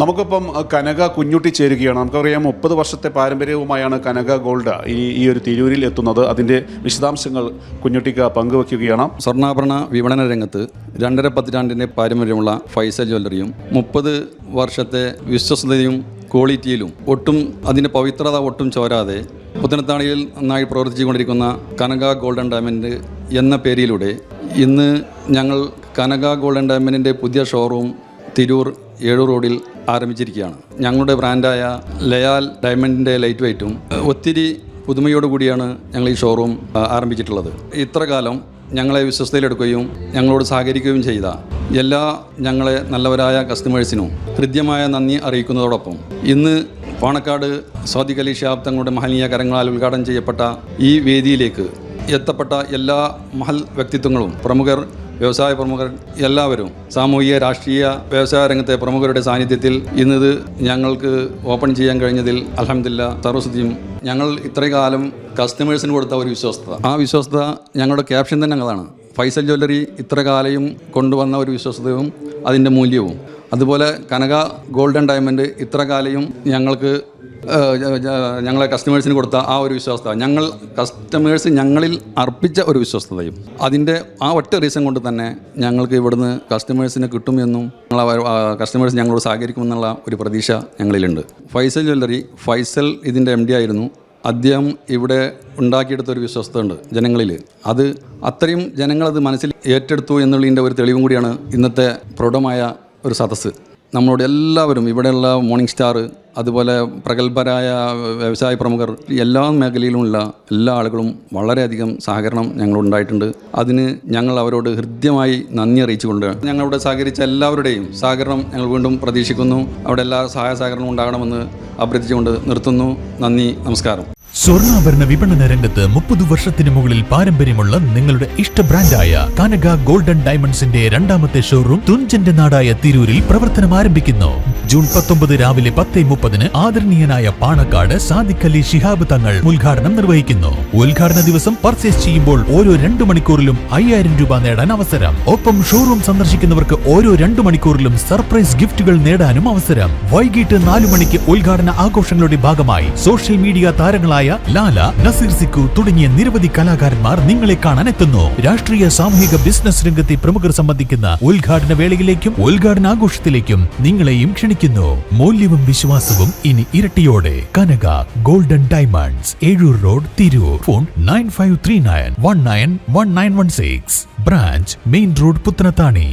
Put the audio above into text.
നമുക്കിപ്പം കനക കുഞ്ഞുട്ടി ചേരുകയാണ്. നമുക്കറിയാം മുപ്പത് വർഷത്തെ പാരമ്പര്യവുമായാണ് കനക ഗോൾഡ് ഈ ഈ ഒരു തിരൂരിൽ എത്തുന്നത്. അതിന്റെ വിശദാംശങ്ങൾ കുഞ്ഞുട്ടിക്ക് പങ്കുവയ്ക്കുകയാണ് സ്വർണാഭരണ വിപണന രംഗത്ത് രണ്ടര പതിറ്റാണ്ടിന്റെ പാരമ്പര്യമുള്ള ഫൈസൽ ജ്വല്ലറിയും മുപ്പത് വർഷത്തെ വിശ്വസതയും ക്വാളിറ്റിയിലും ഒട്ടും അതിന്റെ പവിത്രത ഒട്ടും ചോരാതെ പുത്തനത്താണിയിൽ നന്നായി പ്രവർത്തിച്ചുകൊണ്ടിരിക്കുന്ന കനക ഗോൾഡൻ ഡയമണ്ട് എന്ന പേരിലൂടെ ഇന്ന് ഞങ്ങൾ കനക ഗോൾഡൻ ഡയമണ്ടിന്റെ പുതിയ ഷോറൂം തിരൂർ ഏഴു റോഡിൽ ആരംഭിച്ചിരിക്കുകയാണ്. ഞങ്ങളുടെ ബ്രാൻഡായ ലയാൽ ഡയമണ്ടിന്റെ ലൈറ്റ് വെയ്റ്റും ഒത്തിരി പുതുമയോടുകൂടിയാണ് ഞങ്ങൾ ഈ ഷോറൂം ആരംഭിച്ചിട്ടുള്ളത്. ഇത്ര കാലം ഞങ്ങളെ വിശ്വസ്തയിലെടുക്കുകയും ഞങ്ങളോട് സഹകരിക്കുകയും ചെയ്ത എല്ലാ ഞങ്ങളെ നല്ലവരായ കസ്റ്റമേഴ്സിനും ഹൃദ്യമായ നന്ദി അറിയിക്കുന്നതോടൊപ്പം ഇന്ന് പാണക്കാട് സ്വാദിഖ് അലി ഷിഹാബ് തങ്ങളുടെ മഹനീയ കരങ്ങളാൽ ഉദ്ഘാടനം ചെയ്യപ്പെട്ട ഈ വേദിയിലേക്ക് എത്തപ്പെട്ട എല്ലാ മഹൽ വ്യക്തിത്വങ്ങളും പ്രമുഖർ വ്യവസായ പ്രമുഖർ എല്ലാവരും സാമൂഹിക രാഷ്ട്രീയ വ്യവസായ രംഗത്തെ പ്രമുഖരുടെ സാന്നിധ്യത്തിൽ ഇന്നിത് ഞങ്ങൾക്ക് ഓപ്പൺ ചെയ്യാൻ കഴിഞ്ഞതിൽ അലഹമില്ല സർവസ്തുതിയും ഞങ്ങൾ ഇത്രയും കാലം കസ്റ്റമേഴ്സിന് കൊടുത്ത ഒരു വിശ്വസ്തത ആ വിശ്വസ്തത ഞങ്ങളുടെ ക്യാപ്ഷൻ തന്നെ ഞങ്ങളാണ്. ഫൈസൽ ജ്വല്ലറി ഇത്ര കാലയും കൊണ്ടുവന്ന ഒരു വിശ്വസ്തയും അതിന്റെ മൂല്യവും. അതുപോലെ കനക ഗോൾഡൻ ഡയമണ്ട് ഇത്ര കാലയും ഞങ്ങൾക്ക് ഞങ്ങളെ കസ്റ്റമേഴ്സിന് കൊടുത്ത ആ ഒരു വിശ്വാസത. ഞങ്ങൾ കസ്റ്റമേഴ്സ് ഞങ്ങളിൽ അർപ്പിച്ച ഒരു വിശ്വസ്തതയും അതിന്റെ ആ ഒറ്റ റീസൺ കൊണ്ട് തന്നെ ഞങ്ങൾക്ക് ഇവിടുന്ന് കസ്റ്റമേഴ്സിന് കിട്ടുമെന്നും കസ്റ്റമേഴ്സ് ഞങ്ങളോട് സഹകരിക്കുമെന്നുള്ള ഒരു പ്രതീക്ഷ ഞങ്ങളിലുണ്ട്. ഫൈസൽ ജ്വല്ലറി ഫൈസൽ ഇതിന്റെ എം ഡി ആയിരുന്നു. അദ്ദേഹം ഇവിടെ ഉണ്ടാക്കിയെടുത്ത ഒരു വിശ്വസ്ത ഉണ്ട് ജനങ്ങളിൽ. അത് അത്രയും ജനങ്ങളത് മനസ്സിൽ ഏറ്റെടുത്തു എന്നുള്ളതിന്റെ ഒരു തെളിവും കൂടിയാണ് ഇന്നത്തെ പ്രൗഢമായ ഒരു സദസ്സ്. നമ്മളോട് എല്ലാവരും ഇവിടെയുള്ള മോർണിംഗ് സ്റ്റാർ അതുപോലെ പ്രഗത്ഭരായ വ്യവസായ പ്രമുഖർ എല്ലാ മേഖലയിലുമുള്ള എല്ലാ ആളുകളും വളരെയധികം സഹകരണം ഞങ്ങളുണ്ടായിട്ടുണ്ട്. അതിന് ഞങ്ങൾ അവരോട് ഹൃദ്യമായി നന്ദി അറിയിച്ചുകൊണ്ട് ഞങ്ങളോട് സഹകരിച്ച എല്ലാവരുടെയും സഹകരണം ഞങ്ങൾ വീണ്ടും പ്രതീക്ഷിക്കുന്നു. അവിടെ എല്ലാ സഹായ സഹകരണവും ഉണ്ടാകണമെന്ന് അഭ്യർത്ഥിച്ചുകൊണ്ട് നിർത്തുന്നു. നന്ദി നമസ്കാരം. സ്വർണാഭരണ വിപണന രംഗത്ത് മുപ്പത് വർഷത്തിന് മുകളിൽ പാരമ്പര്യമുള്ള നിങ്ങളുടെ ഇഷ്ട ബ്രാൻഡായ കനക ഗോൾഡൻ ഡയമണ്ട്സിന്റെ രണ്ടാമത്തെ ഷോറൂം തുഞ്ചന്റെ നാടായ തിരൂരിൽ പ്രവർത്തനം ആരംഭിക്കുന്നു ജൂൺ പത്തൊമ്പത് രാവിലെ പത്ത് മുപ്പതിന് ആദരണീയനായ പാണക്കാട് സാദിഖലി അലി ശിഹാബ് തങ്ങൾ ഉദ്ഘാടനം നിർവഹിക്കുന്നു. ഉദ്ഘാടന ദിവസം പർച്ചേസ് ചെയ്യുമ്പോൾ ഓരോ രണ്ടു മണിക്കൂറിലും അയ്യായിരം രൂപ നേടാൻ അവസരം. ഒപ്പം ഷോറൂം സന്ദർശിക്കുന്നവർക്ക് ഓരോ രണ്ടു മണിക്കൂറിലും സർപ്രൈസ് ഗിഫ്റ്റുകൾ നേടാനും അവസരം. വൈകിട്ട് നാലു മണിക്ക് ഉദ്ഘാടന ആഘോഷങ്ങളുടെ ഭാഗമായി സോഷ്യൽ മീഡിയ താരങ്ങളായ ലാല നസീർ സിക്കു തുടങ്ങിയ നിരവധി കലാകാരന്മാർ നിങ്ങളെ കാണാൻ എത്തുന്നു. രാഷ്ട്രീയ സാമൂഹിക ബിസിനസ് രംഗത്തെ പ്രമുഖർ സംബന്ധിക്കുന്ന ഉദ്ഘാടന വേളയിലേക്കും ഉദ്ഘാടന ആഘോഷത്തിലേക്കും നിങ്ങളെയും ക്ഷണിക്കുന്നു മൂല്യവും വിശ്വാസവും ഇനി ഇരട്ടിയോടെ. Kanaka golden diamonds Ezhur road Tirur. Phone nine five three nine one nine one nine one six. Branch main road Puthanathani.